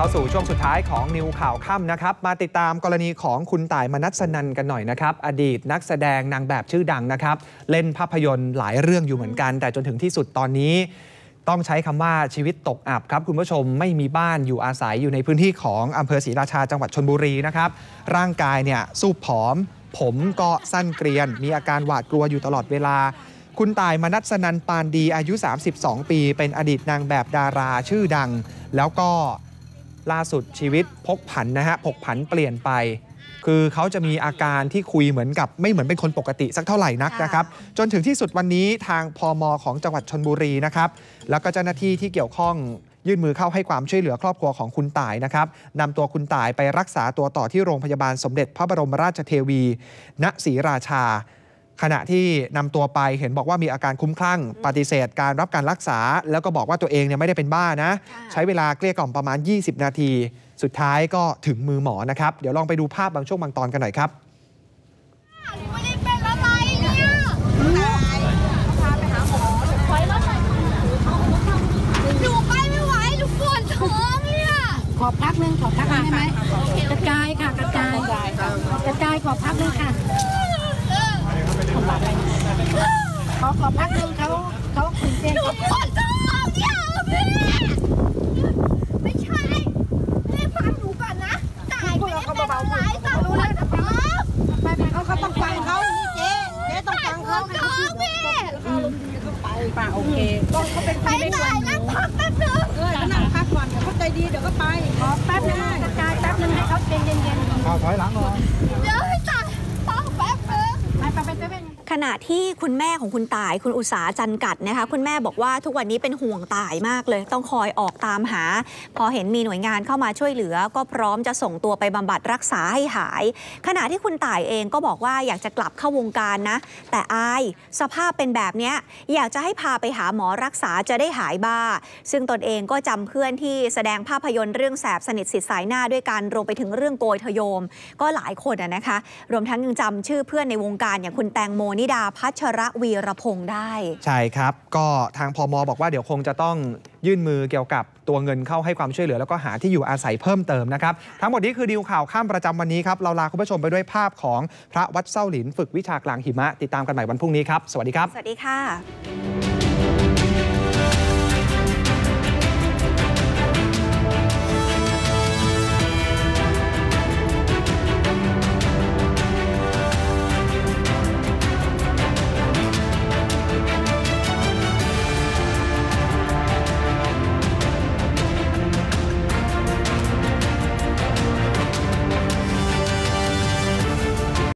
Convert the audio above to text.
เข้าสู่ช่วงสุดท้ายของนิวข่าวค่ำนะครับ มาติดตามกรณีของคุณต่ายมนัสนันกันหน่อยนะครับ อดีตนักแสดงนางแบบชื่อดังนะครับ เล่นภาพยนตร์หลายเรื่องอยู่เหมือนกัน แต่จนถึงที่สุดตอนนี้ ต้องใช้คำว่าชีวิตตกอับครับ คุณผู้ชมไม่มีบ้านอยู่อาศัยอยู่ในพื้นที่ของอำเภอศรีราชาจังหวัดชนบุรีนะครับ ร่างกายเนี่ยสูบผอม ผมก็สั้นเกรียน มีอาการหวาดกลัวอยู่ตลอดเวลาคุณตายมนัสนันปานดีอายุ 32 ปี เป็นอดีตนางแบบดาราชื่อดัง แล้วก็ ล่าสุดชีวิตพกผันนะฮะพกผันเปลี่ยนไป คือเขาจะมีอาการที่คุยเหมือนกับไม่เหมือนเป็นคนปกติสักเท่าไหร่นักค่ะนะครับ จนถึงที่สุดวันนี้ทางพมของจังหวัดชนบุรีนะครับแล้วก็เจ้าหน้าที่ที่เกี่ยวข้องยื่นมือเข้าให้ความช่วยเหลือครอบครัวของคุณต่ายนะครับนำตัวคุณต่ายไปรักษาตัวต่อที่โรงพยาบาลสมเด็จพระบรมราชเทวี ณศรีราชา ขณะที่นำตัวไปเห็นบอกว่ามีอาการคุ้มคลั่ง ปฏิเสธการรับการรักษา แล้วก็บอกว่าตัวเองเนี่ยไม่ได้เป็นบ้านะค่ะใช้เวลาเกลี้ยกล่อมประมาณ 20 นาที สุดท้ายก็ถึงมือหมอนะครับ เดี๋ยวลองไปดูภาพบางช่วงบางตอนกันหน่อยครับไม่ได้เป็นอะไรเนี่ยพาไปหาหมอถอยรถหน่อยหนูไปไม่ไหวหนูปวดท้องเนี่ยขอพักหนึงขอพักหนึงได้ไหมกระจายค่ะกระจายกระจายขอพักหนึงค่ะ ขอขอพักนึงเขาเขาตื่นเต้นหนูปวดท้องเนี่ยพี่ไม่ใช่พี่ฟังหนูก่อนนะจ่ายไม่ได้เป็นอะไรแต่หนูเลยนะท้องไปไปเขาเขาต้องฟังเขาเจ๊เจ๊ต้องฟังเขาท้องพี่ป่าโอเคต้องเขาเป็นคนไปจ่ายนั่งพักแป๊บนึงเออนั่งพักก่อนเดี๋ยวเขาใจดีเดี๋ยวก็ไปขอแป๊บนึงกระจายแป๊บนึงให้เขาเย็นเย็นเย็นเดี๋ยวให้จ่า ขณะที่คุณแม่ของคุณตายคุณอุตสาจันกัดนะคะ คุณแม่บอกว่าทุกวันนี้เป็นห่วงตายมากเลย ต้องคอยออกตามหา พอเห็นมีหน่วยงานเข้ามาช่วยเหลือ ก็พร้อมจะส่งตัวไปบำบัดรักษาให้หาย ขณะที่คุณตายเองก็บอกว่าอยากจะกลับเข้าวงการนะ แต่อายสภาพเป็นแบบเนี้ยอยากจะให้พาไปหาหมอรักษาจะได้หายบ้า ซึ่งตนเองก็จำเพื่อนที่แสดงภาพยนตร์เรื่องแสบสนิทสิทธิ์สายหน้าด้วยกันรวมไปถึงเรื่องโกยทโยม ก็หลายคนอะนะคะ รวมทั้งยังจำชื่อเพื่อนในวงการอย่างคุณแตงโมนิดาพัชรวีรพงษ์ได้ ใช่ครับ ก็ทางพมบอกว่าเดี๋ยวคงจะต้องยื่นมือเกี่ยวกับตัวเงินเข้าให้ความช่วยเหลือ แล้วก็หาที่อยู่อาศัยเพิ่มเติมนะครับ ทั้งหมดนี้คือดีลข่าวข้ามประจำวันนี้ครับ เราลาคุณผู้ชมไปด้วยภาพของพระวัดเส้าหลิน ฝึกวิชากลางหิมะ ติดตามกันใหม่วันพรุ่งนี้ครับ สวัสดีครับ สวัสดีค่ะ